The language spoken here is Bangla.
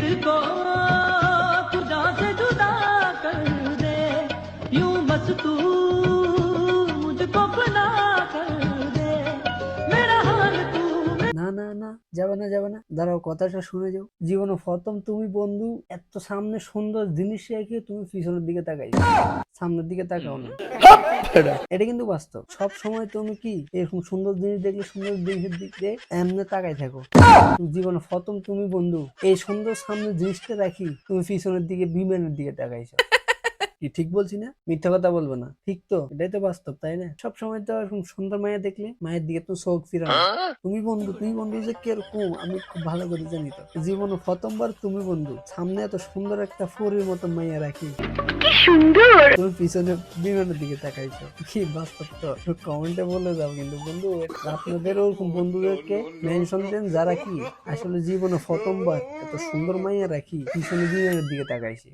दिल को যাবে না যাবে না। দাঁড়াও, কথাটা শুনে যাও। জীবনে প্রথম তুমি বন্ধু, এত সামনে সুন্দর জিনিস রেখে তুমি পিছনের দিকে তাকাই সামনের দিকে তাকাও না। এটা কিন্তু বাস্তব। সব সময় তুমি কি, এরকম সুন্দর জিনিস দেখলে, সুন্দর জিনিসের দিকে এমনি তাকাই থাকো। জীবনে প্রথম তুমি বন্ধু, এই সুন্দর সামনে জিনিসটা রাখি তুমি পিছনের দিকে, বিমানের দিকে তাকাইছো। কি ঠিক বলছি না? মিথ্যা কথা বলব না। ঠিক তো? এটাই তো বাস্তব তাই না? সব সময় তো এরকম সুন্দর মায়া দেখলে মায়ের দিকে তো চোখ ফিরানো তুমি বন্ধু তুমি বন্ধু যে কীরকম আমি খুব ভালো করে জানি তো। জীবনে প্রথমবার তুমি বন্ধু সামনে এত সুন্দর একটা ফোরের মতো মাইয়া রাখি। তুমি পিছনে বিমানের দিকে তাকাইছো। কি বাস্তব তো? কমেন্টে বলে যাও কিন্তু বন্ধু। আপনাদের ওরকম বন্ধুদেরকে মেনশন দেন যারা কি? আসলে জীবনে প্রথমবার এত সুন্দর মাইয়া রাখি পিছনে বিমানের দিকে তাকাইছে।